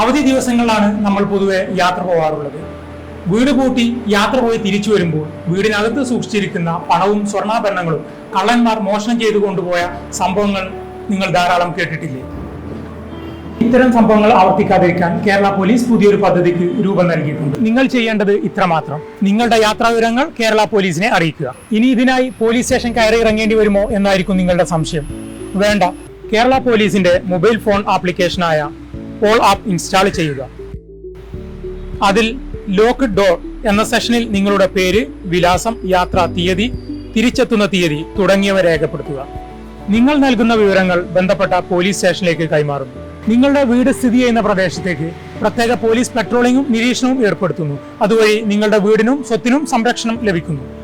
അവധി ദിവസങ്ങളിലാണ് നമ്മൾ പൊതുവെ യാത്ര പോകാറുള്ളത്. വീട് പൂട്ടി യാത്ര പോയി തിരിച്ചു വരുമ്പോൾ വീടിനകത്ത് സൂക്ഷിച്ചിരിക്കുന്ന പണവും സ്വർണാഭരണങ്ങളും കള്ളന്മാർ മോഷണം ചെയ്തു കൊണ്ടുപോയ സംഭവങ്ങൾ നിങ്ങൾ ധാരാളം കേട്ടിട്ടില്ലേ? ഇത്തരം സംഭവങ്ങൾ ആവർത്തിക്കാതിരിക്കാൻ കേരള പോലീസ് പുതിയൊരു പദ്ധതിക്ക് രൂപം നൽകിയിട്ടുണ്ട്. നിങ്ങൾ ചെയ്യേണ്ടത് ഇത്രമാത്രം. നിങ്ങളുടെ യാത്രാ വിവരങ്ങൾ കേരള പോലീസിനെ അറിയിക്കുക. ഇനി ഇതിനായി പോലീസ് സ്റ്റേഷൻ കയറി ഇറങ്ങേണ്ടി വരുമോ എന്നായിരിക്കും നിങ്ങളുടെ സംശയം. വേണ്ട. കേരള പോലീസിന്റെ മൊബൈൽ ഫോൺ ആപ്ലിക്കേഷനായ പോൾ ആപ്പ് ഇൻസ്റ്റാൾ ചെയ്യുക. അതിൽ ലോക്ക് ഡോർ എന്ന സെഷനിൽ നിങ്ങളുടെ പേര് വിലാസം യാത്രാ തീയതി തിരിച്ചെത്തുന്ന തീയതി തുടങ്ങിയവ രേഖപ്പെടുത്തുക. നിങ്ങൾ നൽകുന്ന വിവരങ്ങൾ ബന്ധപ്പെട്ട പോലീസ് സ്റ്റേഷനിലേക്ക് കൈമാറും നിങ്ങളുടെ വീട് സ്ഥിതി ചെയ്യുന്ന പ്രദേശത്തേക്ക് പ്രത്യേക പോലീസ് പെട്രോളിംഗും നിരീക്ഷണവും ഏർപ്പെടുത്തുന്നു. അതുവഴി നിങ്ങളുടെ വീടിനും സ്വത്തിനും സംരക്ഷണം ലഭിക്കുന്നു.